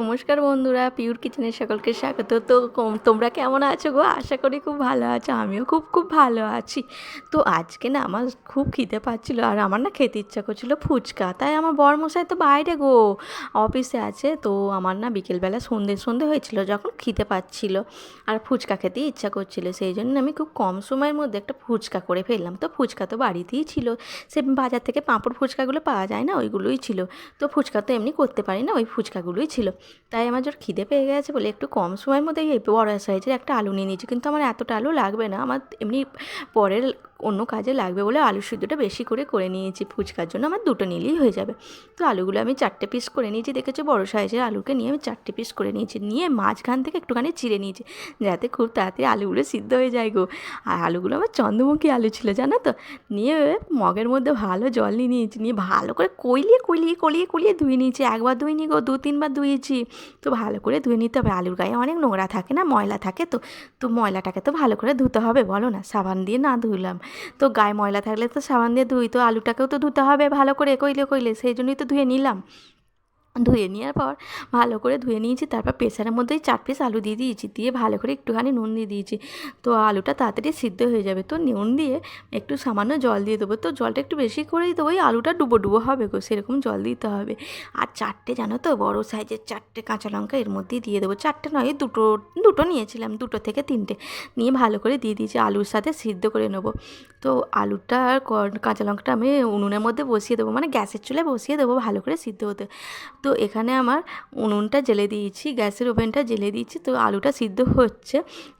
নমস্কার বন্ধুরা পিউর কিচেনের সকলকে স্বাগত। তো তোমরা কেমন আছো গো? আশা করি খুব ভালো আছো, আমিও খুব খুব ভালো আছি। তো আজকে না আমার খুব খিদে পাচ্ছিলো আর আমার না খেতে ইচ্ছা করছিল ফুচকা। তাই আমার বরমশাই তো বাইরে গো, অফিসে আছে। তো আমার না বিকেলবেলা সন্ধে সন্ধে হয়েছিল যখন খিদে পাচ্ছিলো আর ফুচকা খেতে ইচ্ছা করছিল। সেই জন্য আমি খুব কম সময়ের মধ্যে একটা ফুচকা করে ফেললাম। তো ফুচকা তো বাড়িতেই ছিল। সে বাজার থেকে পাঁপড় ফুচকাগুলো পাওয়া যায় না, ওইগুলোই ছিল। তো ফুচকা তো এমনি করতে পারি না, ওই ফুচকাগুলোই ছিল। তাই আমার জোর খিদে পেয়ে গেছে বলে একটু কম সময়ের মধ্যেই বড় সাইজের একটা আলু নিয়ে নিয়েছি। কিন্তু আমার এতটা আলু লাগবে না। আমার এমনি পরের অন্য কাজে লাগবে বলে আলু সিদ্ধটা বেশি করে করে নিয়েছি। ফুচকার জন্য আমার দুটো নিলেই হয়ে যাবে। তো আলুগুলো আমি চারটে পিস করে নিয়েছি। দেখেছ বড় সাইজের আলুকে নিয়ে আমি চারটে পিস করে নিয়েছি। নিয়ে মাঝখান থেকে একটুখানি চিড়ে নিয়েছি যাতে খুব তাড়াতাড়ি আলুগুলো সিদ্ধ হয়ে যায় গো। আর আলুগুলো আমার চন্দ্রমুখী আলু ছিল, জানো তো? নিয়ে মগের মধ্যে ভালো জল নিয়ে নিয়েছি। নিয়ে ভালো করে কইলিয়ে কইলিয়ে কলিয়ে কলিয়ে ধুয়ে নিয়েছি। একবার ধুয়ে ধুইনি গো, দু, তিনবার ধুয়েছি। তো ভালো করে ধুয়ে নিতে হবে। আলুর গায়ে অনেক নোংরা থাকে না, ময়লা থাকে তো। তো ময়লাটাকে তো ভালো করে ধুতে হবে, বলো না? সাবান দিয়ে না ধুলাম। তো গায়ে ময়লা থাকলে তো সাবান দিয়ে ধুই, তো আলুটাকেও তো ধুতে হবে ভালো করে, কইলে কইলে, সেই জন্যই তো ধুয়ে নিলাম। ধুয়ে নেওয়ার পর ভালো করে ধুয়ে নিয়েছি, তারপর প্রেসারের মধ্যেই চার পিস আলু দিয়ে দিয়েছি, দিয়ে ভালো করে একটুখানি নুন দিয়ে দিয়েছি। তো আলুটা তাড়াতাড়ি সিদ্ধ হয়ে যাবে, তো নুন দিয়ে একটু সামান্য জল দিয়ে দেবো। তো জলটা একটু বেশি করেই দেবো ওই আলুটা ডুবো ডুবো হবে গো, সেরকম জল দিতে হবে। আর চারটে জানো তো, বড় সাইজের চারটে কাঁচা লঙ্কা এর মধ্যেই দিয়ে দেবো। চারটে নয়, দুটো দুটো নিয়েছিলাম, দুটো থেকে তিনটে। নিয়ে ভালো করে দিয়ে দিয়েছি, আলুর সাথে সিদ্ধ করে নেব। তো আলুটা আর কাঁচা লঙ্কাটা আমি উনুনের মধ্যে বসিয়ে দেবো মানে গ্যাসের চুলায় বসিয়ে দেবো ভালো করে সিদ্ধ হতে। তো এখানে আমার উনুনটা জেলে দিয়েছি, গ্যাসের ওভেনটা জেলে দিয়েছি, তো আলুটা সিদ্ধ হচ্ছে।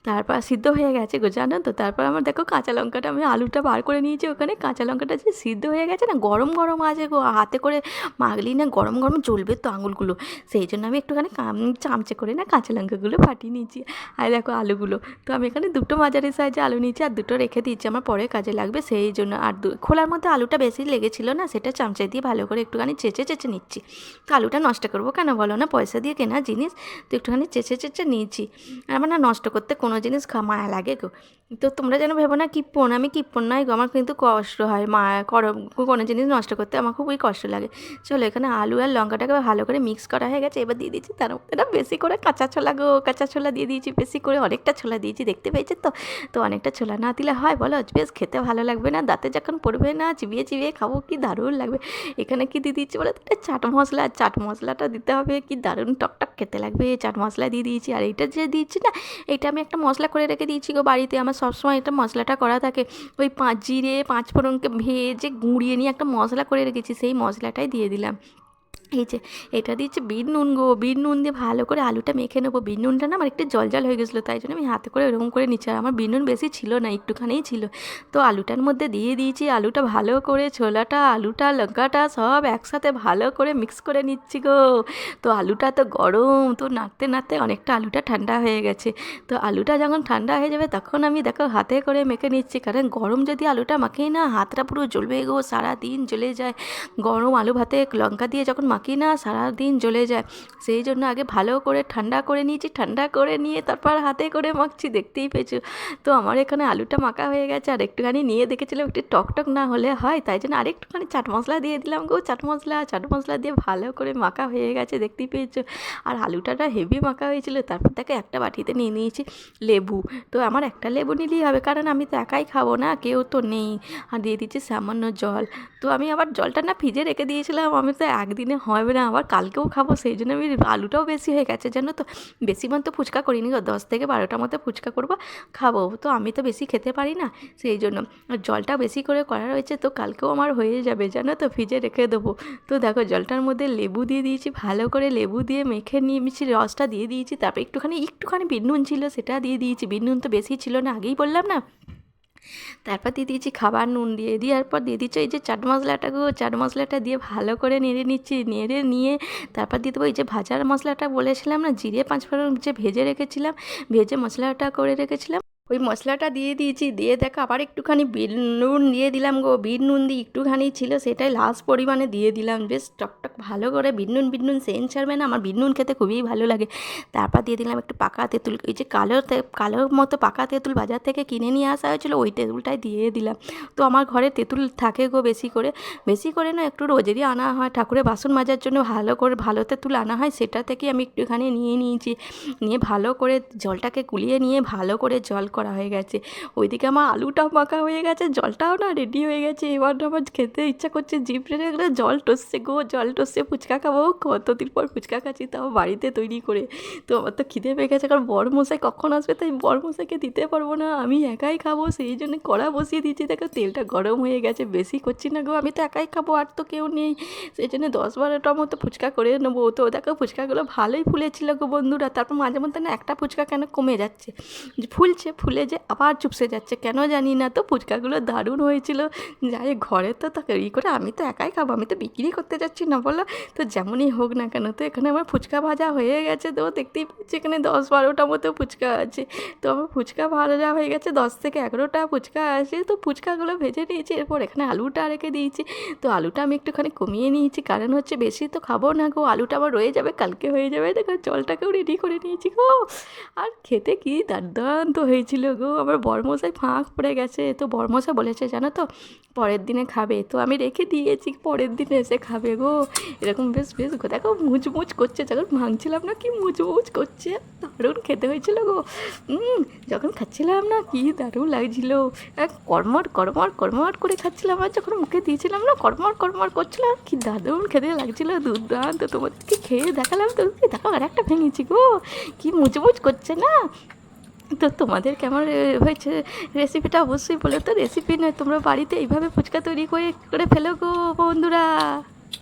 তারপর সিদ্ধ হয়ে গেছে গো, জানো তো? তারপর আমার দেখো কাঁচা লঙ্কাটা, আমি আলুটা বার করে নিয়েছি ওখানে। কাঁচা লঙ্কাটা যে সিদ্ধ হয়ে গেছে না, গরম গরম আছে গো। হাতে করে মাগলি না, গরম গরম জ্বলবে তো আঙুলগুলো। সেই জন্য আমি একটুখানি চামচে করে না কাঁচা লঙ্কাগুলো ফাটিয়ে নিয়েছি। আর দেখো আলুগুলো, তো আমি এখানে দুটো মাঝারি সাইজে আলু নিয়েছি আর দুটো রেখে দিয়েছি, আমার পরে কাজে লাগবে। সেই জন্য আর খোলার মধ্যে আলুটা বেশি লেগেছিলো না, সেটা চামচা দিয়ে ভালো করে একটুখানি চেঁচে চেঁচে নিচ্ছি। তো আলুটা নষ্ট করব। কেন বলো না? পয়সা দিয়ে কেনা জিনিস, তো একটুখানি চেঁচে চেঁচে নিয়েছি। আর আমার না নষ্ট করতে কোনো জিনিস মায়া লাগে গো। তো তোমরা যেন ভেবো না কিপ্পন আমি কিপ্পন নয় গো? আমার কিন্তু কষ্ট হয় মা করো। কোনো জিনিস নষ্ট করতে আমার খুবই কষ্ট লাগে। চলো এখানে আলু আর লঙ্কাটাকে ভালো করে মিক্স করা হয়ে গেছে। এবার দিয়ে দিয়েছি তার মধ্যে বেশি করে কাঁচা ছোলা গো। কাঁচা ছোলা দিয়ে দিয়েছি, বেশি করে অনেকটা ছোলা দিয়েছি, দেখতে পেয়েছি তো? তো অনেকটা ছোলা না দিলে হয় বলো? বেশ খেতে ভালো লাগবে না? দাঁতে যখন পড়বে না, চিবিয়ে চিবিয়ে খাব, কি দারুণ লাগবে। এখানে কি দিয়ে দিচ্ছি বলো? তো চাট মশলা, চাট মশলাটা দিতে হবে, কি দারুণ টকটক খেতে লাগবে। চাট মশলা দিয়ে দিয়েছি, আর এইটা যে দিয়েছি না এটা আমি একটা মশলা করে রেখে দিয়েছি গো বাড়িতে। আমার সবসময় এটা মশলাটা করা থাকে। ওই পাঁচ জিরে, পাঁচ ফোড়নকে ভেজে গুঁড়িয়ে নিয়ে একটা মশলা করে রেখেছি, সেই মশলাটাই দিয়ে দিলাম। এই যে, এটা দিচ্ছে বিট নুন গো বিট নুন দিয়ে ভালো করে আলুটা মেখে নেব। বিট নুনটা না আমার একটু জল জল হয়ে গেছিল, তাই জন্য আমি হাতে করে এরকম করে নিচ্ছি। আর আমার বিট নুন বেশি ছিল না, একটুখানিই ছিল। তো আলুটার মধ্যে দিয়ে দিয়েছি, আলুটা ভালো করে, ছোলাটা, আলুটা, লঙ্কাটা সব একসাথে ভালো করে মিক্স করে নিচ্ছি গো। তো আলুটা তো গরম, তো নাড়তে নাড়তে অনেকটা আলুটা ঠান্ডা হয়ে গেছে। তো আলুটা যখন ঠান্ডা হয়ে যাবে, তখন আমি দেখো হাতে করে মেখে নিচ্ছি। কারণ গরম যদি আলুটা মাখি না, হাতটা পুরো জ্বলবে গো সারা দিন জ্বলে যায়। গরম আলু ভাতে লঙ্কা দিয়ে যখন মাখি না সারা দিন জ্বলে যায়। সেই জন্য আগে ভালো করে ঠান্ডা করে নিয়েছি, ঠান্ডা করে নিয়ে তারপর হাতে করে মাখছি, দেখতেই পেয়েছ। তো আমার এখানে আলুটা মাখা হয়ে গেছে, আর একটুখানি নিয়ে দেখেছিলাম একটু টক টক না হলে হয়, তাই জন্য আরেকটুখানি চাট মশলা দিয়ে দিলাম গো, চাট মশলা চাট মশলা দিয়ে ভালো করে মাখা হয়ে গেছে, দেখতেই পেয়েছ। আর আলুটাটা হেভি মাখা হয়েছিল, তারপর তাকে একটা বাটিতে নিয়ে নিয়েছি লেবু। তো আমার একটা লেবু নিলেই হবে, কারণ আমি তো একাই খাব না, কেউ তো নেই। আর দিয়ে দিচ্ছি সামান্য জল। তো আমি আবার জলটা না ফ্রিজে রেখে দিয়েছিলাম, আমি তো একদিনে হবে না আবার কালকেও খাব সেই জন্য আমি আলুটাও বেশি হয়ে গেছে, জানো তো? বেশি মান তো ফুচকা করিনি দশ থেকে বারোটার মতো ফুচকা করব, খাব। তো আমি তো বেশি খেতে পারি না সেই জন্য জলটা বেশি করে করা রয়েছে তো কালকেও আমার হয়ে যাবে, জানো তো? ফ্রিজে রেখে দেবো। তো দেখো, জলটার মধ্যে লেবু দিয়ে দিয়েছি, ভালো করে লেবু দিয়ে মেখে নিয়ে মিশি রসটা দিয়ে দিয়েছি, তারপর একটুখানি একটুখানি বিট নুন ছিল, সেটা দিয়ে দিয়েছি। বিট নুন তো বেশি ছিল না, আগেই বললাম না? তারপর দিয়ে দিয়েছি খাবার, নুন দিয়ে দেওয়ার পর দিয়ে দিচ্ছি এই যে চাট মশলাটা গো চাট মশলাটা দিয়ে ভালো করে নেড়ে নিচ্ছি, নেড়ে নিয়ে তারপর দিয়ে দেবো এই যে ভাজার মশলাটা বলেছিলাম না, জিরে পাঁচ ফোড়ন যে ভেজে রেখেছিলাম, ভেজে মশলাটা করে রেখেছিলাম। ওই মশলাটা দিয়ে দিয়েছি, দিয়ে দেখো আবার একটুখানি বিট নুন দিয়ে দিলাম গো। বিট নুন দিয়ে একটুখানি ছিল, সেটাই লাস্ট পরিমাণে দিয়ে দিলাম। বেশ টকটক ভালো করে বিট নুন বিট নুন সেন্ট ছাড়বে না, আমার বিট নুন খেতে খুবই ভালো লাগে। তারপর দিয়ে দিলাম একটু পাকা তেঁতুল এই যে কালো কালোর মতো পাকা তেঁতুল বাজার থেকে কিনে নিয়ে আসা হয়েছিল, ওই তেঁতুলটাই দিয়ে দিলাম। তো আমার ঘরে তেঁতুল থাকে গো বেশি করে। বেশি করে না, একটু রোজেরই আনা হয়। ঠাকুরের বাসন মাজার জন্য ভালো করে, ভালো তেঁতুল আনা হয়, সেটা থেকে আমি একটুখানি নিয়ে নিয়েছি। নিয়ে ভালো করে জলটাকে কুলিয়ে নিয়ে ভালো করে জল করা হয়ে গেছে। ওইদিকে আমার আলুটাও মাখা হয়ে গেছে, জলটাও না রেডি হয়ে গেছে। এবার আমার খেতে ইচ্ছা করছে জিভ রেড়ে গেলে জল টসছে গো, জল টসছে, ফুচকা খাব। কতদিন পর ফুচকা খাচ্ছি তাও বাড়িতে তৈরি করে। তো আমার তো খিদে পেয়ে গেছে, কারণ বড় মশাই কখন আসবে তাই বড় মশাইকে দিতে পারব না। আমি একাই খাব, সেই জন্য কড়া বসিয়ে দিয়েছি। দেখো তেলটা গরম হয়ে গেছে, বেশি করছি না গো। আমি তো একাই খাব, আর তো কেউ নেই। সেই জন্য দশ বারোটা মতো ফুচকা করে নেব। তো দেখো ফুচকাগুলো ভালোই ফুলেছিল গো বন্ধুরা। তারপর মাঝে মধ্যে না একটা ফুচকা কেন কমে যাচ্ছে। ফুলছে ফুলে যে আবার চুপসে যাচ্ছে, কেন জানি না তো ফুচকাগুলো দারুণ হয়েছিল। যাই ঘরে তো তাকে ই করে আমি তো একাই খাব, আমি তো বিক্রি করতে যাচ্ছি না বলো। তো যেমনই হোক না কেন, তো এখানে আমার ফুচকা ভাজা হয়ে গেছে তো, দেখতেই পাচ্ছি এখানে দশ বারোটা মতো ফুচকা আছে। তো আমার ফুচকা ভাজা হয়ে গেছে, দশ থেকে এগারোটা ফুচকা আছে। তো ফুচকাগুলো ভেজে নিয়েছি, এরপর এখানে আলুটা রেখে দিয়েছি। তো আলুটা আমি একটুখানি কমিয়ে নিয়েছি, কারণ হচ্ছে বেশি তো খাব না গো, আলুটা আমার রয়ে যাবে, কালকে হয়ে যাবে, দেখো জলটাকেও রেডি করে নিয়েছি গো। আর খেতে কি দুর্দান্ত হয়েছিল গো, আমার বরমশাই ফাঁক পড়ে গেছে, তো বরমশাই বলেছে, জানো তো, পরের দিনে খাবে, তো আমি রেখে দিয়েছি, পরের দিনে এসে খাবে, গো। এরকম বেশ বেশ, গো, দেখো, মুচমুচ করছে, যখন ভাঙছিলাম না, কি মুচমুচ করছে, দারুণ খেতে হয়েছিল, গো। যখন খাচ্ছিলাম না, কি দারুণ লাগছিল কর্মর কর্মর কর্মর করে খাচ্ছিলাম, আর যখন মুখে দিয়েছিলাম না কর্মর কর্মর করছিল, আর কি দারুণ খেতে লাগছিল, দুর্দান্ত, তোমাদেরকে খেয়ে দেখালাম তো দেখো আর একটা ভেঙেছি, গো। কি মুচমুচ করছে না? তো তোমাদের কেমন হয়েছে রেসিপিটা অবশ্যই বলে। তো রেসিপি নয়, তোমরা বাড়িতে এইভাবে ফুচকা তৈরি করে করে ফেলো গো বন্ধুরা।